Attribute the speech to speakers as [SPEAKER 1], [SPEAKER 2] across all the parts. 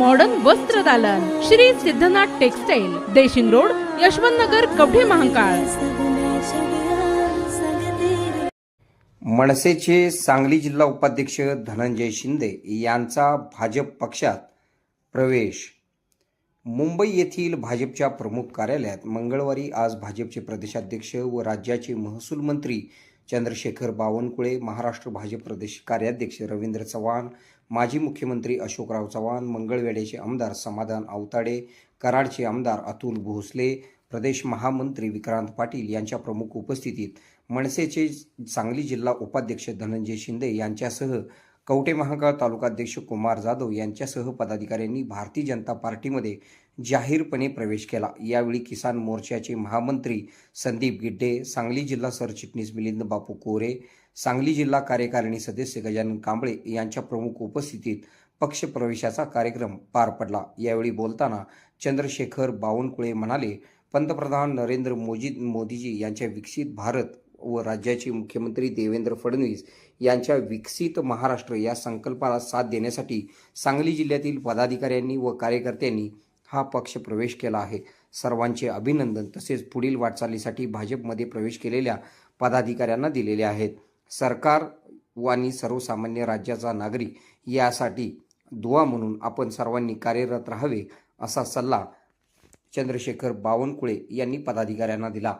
[SPEAKER 1] Modern वस्त्र दालन. Shri Siddhanath textile Deshing road Yashwant Nagar Kavathe Mahakal.
[SPEAKER 2] मनसेचे सांगली जिल्हा उपाध्यक्ष धनंजय शिंदे यांचा भाजप पक्षात प्रवेश. मुंबई येथील भाजपच्या प्रमुख कार्यालयात मंगळवारी आज भाजपचे प्रदेशाध्यक्ष व राज्याचे महसूल मंत्री चंद्रशेखर बावनकुळे महाराष्ट्र भाजप प्रदेश कार्याध्यक्ष रवींद्र चव्हाण माजी मुख्यमंत्री अशोकराव चव्हाण मंगळवेढ्याचे आमदार समाधान आवताडे कराडचे आमदार अतुल भोसले प्रदेश महामंत्री विक्रांत पाटील यांच्या प्रमुख उपस्थितीत मनसेचे सांगली जिल्हा उपाध्यक्ष धनंजय शिंदे यांच्यासह कवटे महाकाळ तालुकाध्यक्ष कुमार जाधव यांच्यासह पदाधिकाऱ्यांनी भारतीय जनता पार्टीमध्ये जाहीरपणे प्रवेश केला. यावेळी किसान मोर्चाचे महामंत्री संदीप गिड्डे सांगली जिल्हा सरचिटणीस मिलिंद बापू कोरे सांगली जिल्हा कार्यकारिणी सदस्य गजानन कांबळे यांच्या प्रमुख उपस्थितीत पक्षप्रवेशाचा कार्यक्रम पार पडला. यावेळी बोलताना चंद्रशेखर बावनकुळे म्हणाले पंतप्रधान नरेंद्र मोदी मोदीजी यांच्या विकसित भारत व राज्याचे मुख्यमंत्री देवेंद्र फडणवीस यांच्या विकसित महाराष्ट्र या संकल्पाला साथ देण्यासाठी सांगली जिल्ह्यातील पदाधिकाऱ्यांनी व कार्यकर्त्यांनी हा पक्ष प्रवेश केला आहे. सर्वांचे अभिनंदन. तसेच पुढील वाटचालीसाठी भाजपमध्ये प्रवेश केलेल्या पदाधिकाऱ्यांना दिलेले आहेत. सरकार व आणि सर्वसामान्य राज्याचा नागरिक यासाठी दुवा म्हणून आपण सर्वांनी कार्यरत राहावे असा सल्ला चंद्रशेखर बावनकुळे यांनी पदाधिकाऱ्यांना दिला.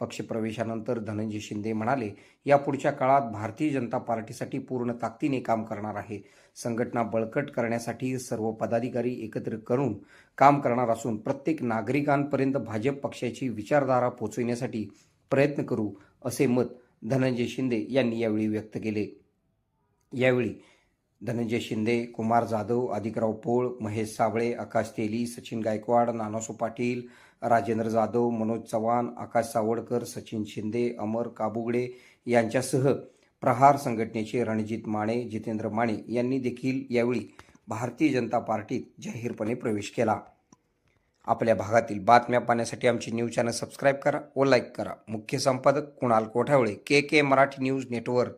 [SPEAKER 2] पक्षप्रवेशानंतर धनंजय शिंदे म्हणाले या पुढच्या काळात भारतीय जनता पार्टीसाठी पूर्ण ताकदीने काम करणार आहे. संघटना बळकट करण्यासाठी सर्व पदाधिकारी एकत्र करून काम करणार असून प्रत्येक नागरिकांपर्यंत भाजप पक्षाची विचारधारा पोचविण्यासाठी प्रयत्न करू असे मत धनंजय शिंदे यांनी यावेळी व्यक्त केले. यावेळी धनंजय शिंदे कुमार जाधव अधिकराव पोळ महेश साबळे आकाश तेली सचिन गायकवाड नानासो पाटील राजेंद्र जाधव मनोज चव्हाण आकाश सावडकर सचिन शिंदे अमर काबुगडे यांच्यासह प्रहार संघटनेचे रणजित माने जितेंद्र माने यांनी देखील यावेळी भारतीय जनता पार्टीत जाहीरपणे प्रवेश केला. आपल्या भागातील बातम्या पाहण्यासाठी आमची न्यूज चॅनल सबस्क्राईब करा व लाईक करा. मुख्य संपादक Kunal Kothawale K K Marathi news network.